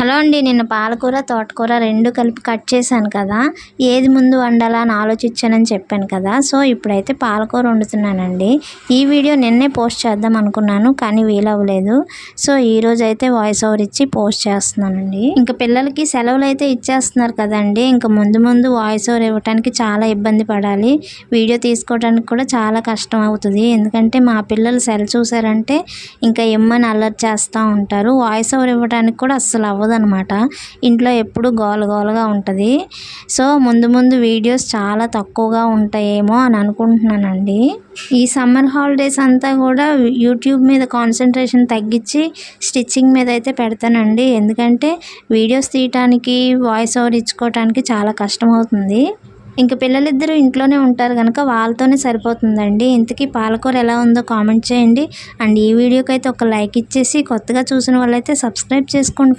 Hello అండి నిన్న పాలకూర తోటకూర రెండు కలిపి కట్ చేశాను కదా. ఏది ముందు వండాలా అని ఆలోచించానని చెప్పాను కదా. సో ఇప్పుడైతే పాలకూర వండుతున్నానండి. ఈ వీడియో నిన్నే పోస్ట్ చేద్దాం అనుకున్నాను కానీ వీలవ్వలేదు. సో ఈరోజు అయితే వాయిస్ ఓవర్ ఇచ్చి పోస్ట్ చేస్తున్నానండి. ఇంకా పిల్లలకి సెలవులు అయితే ఇచ్చేస్తున్నారు కదండి. ఇంకా ముందు ముందు వాయిస్ ఓవర్ ఇవ్వడానికి చాలా ఇబ్బంది పడాలి. వీడియో తీసుకోవడానికి కూడా చాలా కష్టం అవుతుంది. ఎందుకంటే మా పిల్లలు సెల్ చూసారంటే ఇంకా ఇమ్మని అలర్ట్ చేస్తూ ఉంటారు. వాయిస్ ఓవర్ ఇవ్వడానికి కూడా అస్సలు అవ్వదనమాట ఇంట్లో ఎప్పుడు గోల గోలగా ఉంటుంది. సో ముందు ముందు వీడియోస్ చాలా తక్కువగా ఉంటాయేమో అని అనుకుంటున్నానండి. ఈ సమ్మర్ హాలిడేస్ అంతా కూడా యూట్యూబ్ మీద కాన్సన్ట్రేషన్ తగ్గించి స్టిచ్చింగ్ మీద అయితే పెడతానండి. ఎందుకంటే వీడియోస్ తీయటానికి వాయిస్ ఓవర్ ఇచ్చుకోవటానికి చాలా కష్టం అవుతుంది ఇంక పిల్లలిద్దరూ ఇంట్లోనే ఉంటారు కనుక వాళ్ళతోనే సరిపోతుందండి. ఇంతకీ పాలకూర ఎలా ఉందో కామెంట్ చేయండి. అండ్ ఈ వీడియోకి అయితే ఒక లైక్ ఇచ్చేసి కొత్తగా చూసిన వాళ్ళైతే సబ్స్క్రైబ్ చేసుకోండి ఫ్రెండ్స్.